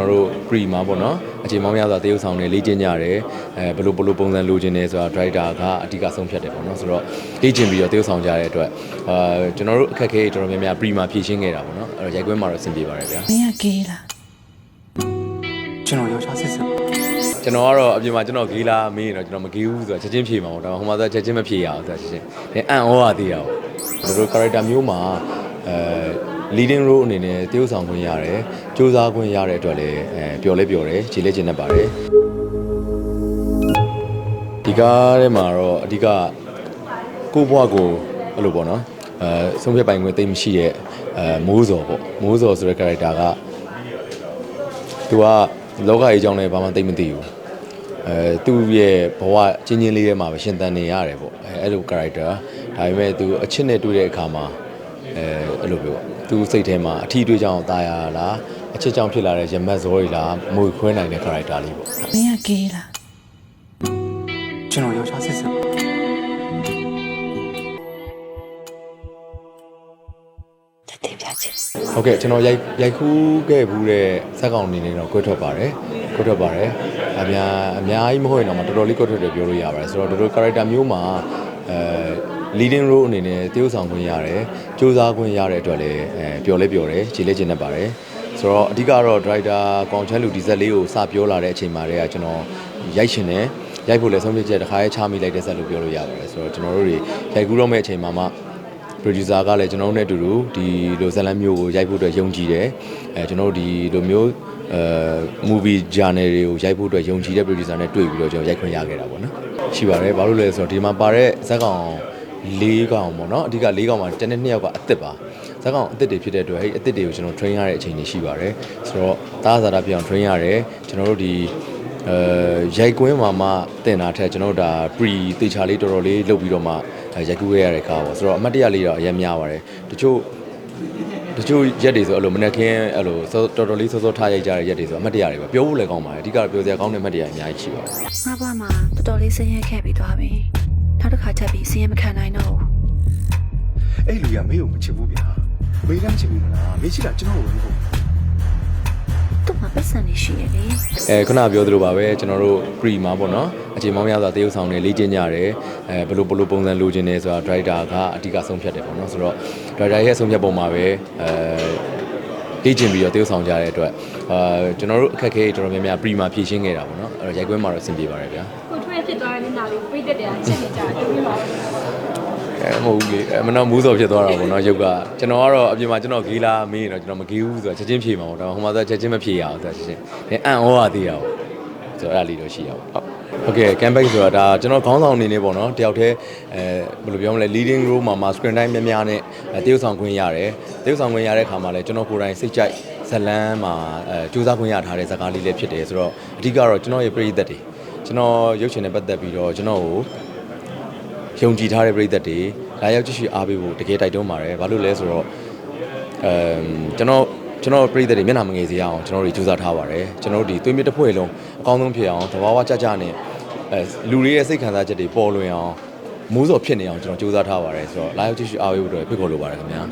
ကျွန်တော်တို့ pre မှာပေါ့နော်အချိန်မောင်းများစွာတရုပ်ဆောင်နေလေ့ကျင့်ကြရတယ်အဲဘယ်လိုဘယ်လိုပုံစံလိုချင်နေဆိုတာ driver ကအဓိကဆုံးဖြတ်တယ်ပေါ့နော်ဆိုတော့လေ့ကျင့်ပြီးတော့တရုပ်ဆောင်ကြတဲ့အတွက်အာကျွန်တော်တို့အခက်အခဲတော်တော်များများ pre မှာဖြည့်ရှင်းခဲ့တာပေါ့နော်အဲ့တော့ရိုက်ကွင်းမှာတော့အဆင်ပြေပါတယ်ဗျာမင်းကကေးလားကျွန်တော်ယောက်ျားစစ်စစ်ပါကျွန်တော်ကတော့အပြင်မှာကျွန်တော်ဂေးလာမေးရင်တော့ကျွန်တော်မဂေးဘူးဆိုတော့ချက်ချင်းဖြေမှာပေါ့ဒါပေမဲ့ဟိုမှာဆိုချက်ချင်းမဖြေရအောင်ဆိုတော့ချက်ချင်းအဲအန်ဩရသေးရအောင်တို့တို့ character မျိုးမှာအဲ leading role အနေနဲ့တရုပ်ဆောင်ခွင့်ရတယ်စူးစမ်းခွင့်ရတဲ့အတွက်လည်းအဲပျော်လဲပျော်တယ်ခြေလဲခြေနဲ့ပါတယ်ဒီကားထဲမှာတော့အဓိကကိုယ့်ဘဝကိုအဲ့လိုပေါ့နော်အဲဆုံးဖြတ်ပိုင်ခွင့်သိမ်းမရှိတဲ့အဲမိုးစော်ပေါ့မိုးစော်ဆိုတဲ့ character ကသူကလောကကြီးအကြောင်းလည်းဘာမှသိမသိဘူးအဲသူ့ရဲ့ဘဝချင်းချင်းလေးထဲမှာပဲရှင်သန်နေရတယ်ပေါ့အဲအဲ့လို character ဒါပေမဲ့သူအချစ်နဲ့တွေ့တဲ့အခါမှာ အဲအဲ့လိုပဲပေါ့သူစိတ်ထဲမှာအထီးတွေးကြောင်းတာယာလားအချစ်ကြောင့်ဖြစ်လာတဲ့ရမတ်ဇောတွေလားမွေခွဲနိုင်တဲ့ character လေးပေါ့မင်းကကေးလားကျွန်တော်ယောက်ျားစစ်စစ်ပါတတိပြချင်ဟုတ်ကဲ့ကျွန်တော်ရိုက်ရိုက်ခူးခဲ့ဘူးတဲ့ဇက်ကောင်အနေနဲ့တော့ကွဲထွက်ပါတယ်ကွဲထွက်ပါတယ်အများအများကြီးမဟုတ်ရင်တော့မတော်တော်လေးကွဲထွက်တယ်ပြောလို့ရပါတယ်ဆိုတော့တို့တို့ character မျိုးမှာအဲ leading role အနေနဲ့တရုပ်ဆောင်ခွင့်ရတယ်စူးစမ်းခွင့်ရတဲ့အတွက်လည်းအဲပျော်လဲပျော်တယ်ခြေလဲခြေနဲ့ပါတယ်ဆိုတော့အဓိကတော့ driver ကောင်ချမ်းလူဒီဇက်လေးကိုစပြောလာတဲ့အချိန်မှာတည်းကကျွန်တော်ရိုက်ရှင်တယ်ရိုက်ဖို့လည်းဆုံးဖြတ်ချက်တစ်ခါရေးချမိလိုက်တဲ့ဇက်လို့ပြောလို့ရပါတယ်ဆိုတော့ကျွန်တော်တို့တွေရိုက်ကူးတော့မယ့်အချိန်မှာမှ producer ကလည်းကျွန်တော်တို့နဲ့အတူတူဒီလိုဇာတ်လမ်းမျိုးကိုရိုက်ဖို့အတွက်ယုံကြည်တယ်အဲကျွန်တော်တို့ဒီလိုမျိုးအဲ movie journal တွေကိုရိုက်ဖို့အတွက်ယုံကြည်တဲ့ producer နဲ့တွေ့ပြီးတော့ကျွန်တော်ရိုက်ခွင့်ရခဲ့တာပေါ့နော်ရှိပါတယ်ဘာလို့လဲဆိုတော့ဒီမှာပါတဲ့ဇက်ကောင် ၄ကောင်ပေါ့နော်အဓိက၄ကောင်မှာတနေ့နှစ်ယောက်ကအစ်စ်ပါဇက်ကောင်အစ်စ်တွေဖြစ်တဲ့အတွက်အဲ့ဒီအစ်စ်တွေကိုကျွန်တော် train ရတဲ့အချိန်တွေရှိပါတယ်ဆိုတော့တားစားတာပြအောင် train ရတယ်ကျွန်တော်တို့ဒီအဲရိုက်ကွင်းမှာမှတင်တာထက်ကျွန်တော်တို့ဒါ pre တေချာလေးတော်တော်လေးလုပ်ပြီးတော့မှအဲရိုက်ကူးခဲ့ရတဲ့ကားပေါ့ဆိုတော့အမှတ်တရလေးတော့အရင်များပါတယ်တချို့တချို့ရက်တွေဆိုအဲ့လိုမနေ့ကင်းအဲ့လိုစောတော်တော်လေးစောစောထားရိုက်ကြတဲ့ရက်တွေဆိုအမှတ်တရတွေပဲပြောဖို့လည်းကောင်းပါတယ်အဓိကတော့ပြောစရာကောင်းတဲ့အမှတ်တရအများကြီးရှိပါတယ်ငါဘွားမှာတော်တော်လေးဆင်းရဲခဲ့ပြီးသွားပြီ နောက်တစ်ခါချက်ပြီးဆင်းရဲမခံနိုင်တော့ဘူးအဲ့လူကမေးကိုမချစ်ဘူးဗျာမေးလည်းမချစ်ဘူးမလားမေးချစ်တာကျွန်တော်ကိုဘူးသူ့မှာပတ်စံနေရှိရလေအဲခုနပြောသလိုပါပဲကျွန်တော်တို့ pre မှာပေါ့နော်အချိန်မောင်းများစွာတရုပ်ဆောင်နေလေ့ကျင့်ကြရတယ်အဲဘယ်လိုဘယ်လိုပုံစံလိုချင်နေဆိုတာ driver ကအဓိကဆုံးဖြတ်တယ်ပေါ့နော်ဆိုတော့ driver ရဲ့ဆုံးဖြတ်ပုံမှာပဲအဲလေ့ကျင့်ပြီးတော့တရုပ်ဆောင်ကြတဲ့အတွက်အာကျွန်တော်တို့အခက်အခဲတော်တော်များများ pre မှာဖြည့်ရှင်းခဲ့တာပေါ့နော်အဲ့တော့ရိုက်ကွင်းမှာတော့အဆင်ပြေပါတယ်ဗျာကိုထွေး ဖြစ်သွားတဲ့နာလေးပြိတက်တယ်အချက်နေကြတယ်ပြီးပါဘူးအဲမဟုတ်ဘူးလေအဲမနော်မူးစော်ဖြစ်သွားတာပေါ့နော်ရုပ်ကကျွန်တော်ကတော့အပြင်မှာကျွန်တော်ဂေးလာမေးရင်တော့ကျွန်တော်မဂေးဘူးဆိုတော့ချက်ချင်းဖြေမှာပေါ့ဒါပေမဲ့ဟိုမှာဆိုချက်ချင်းမဖြေရအောင်ဆိုတော့ချက်ချင်းအဲအန်ဩရသေးရအောင်ဆိုတော့အဲ့ဒါလေးတော့ရှိရအောင်ဟုတ်ဟုတ်ကဲ့ campaign ဆိုတာဒါကျွန်တော်ခေါင်းဆောင်အနေနဲ့ပေါ့နော်တယောက်တည်းအဲဘယ်လိုပြောမလဲ leading role မှာမှာ screen time များများနဲ့တရုပ်ဆောင်ခွင့်ရတယ်တရုပ်ဆောင်ခွင့်ရတဲ့ခါမှာလည်းကျွန်တော်ကိုယ်တိုင်စိတ်ကြိုက်ဇလန်းမှာအဲစူးစမ်းခွင့်ရထားတဲ့ဇာတ်ကားလေးလည်းဖြစ်တယ်ဆိုတော့အဓိကတော့ကျွန်တော်ရဲ့ပရိသတ်တွေ ကျွန်တော်ရုပ်ရှင်နဲ့ပတ်သက်ပြီးတော့ကျွန်တော်ကိုယုံကြည်ထားတဲ့ပရိသတ်တွေလာရောက်ကြည့်ရှုအားပေးဖို့တကယ်တိုက်တွန်းပါတယ်။ဘာလို့လဲဆိုတော့အမ်ကျွန်တော်ကျွန်တော်ပရိသတ်တွေမျက်နှာမငယ်စေရအောင်ကျွန်တော်တို့ကြိုးစားထားပါတယ်။ကျွန်တော်တို့ဒီသွေးမြစ်တစ်ဖွဲ့လုံးအကောင်းဆုံးဖြစ်အောင်သဘာဝကြကြနဲ့အဲလူတွေရဲ့စိတ်ခံစားချက်တွေပေါ်လွင်အောင်မိုးစော်ဖြစ်နေအောင်ကျွန်တော်ကြိုးစားထားပါတယ်ဆိုတော့လာရောက်ကြည့်ရှုအားပေးဖို့အတွက်ဖိတ်ခေါ်လိုပါတယ်ခင်ဗျာ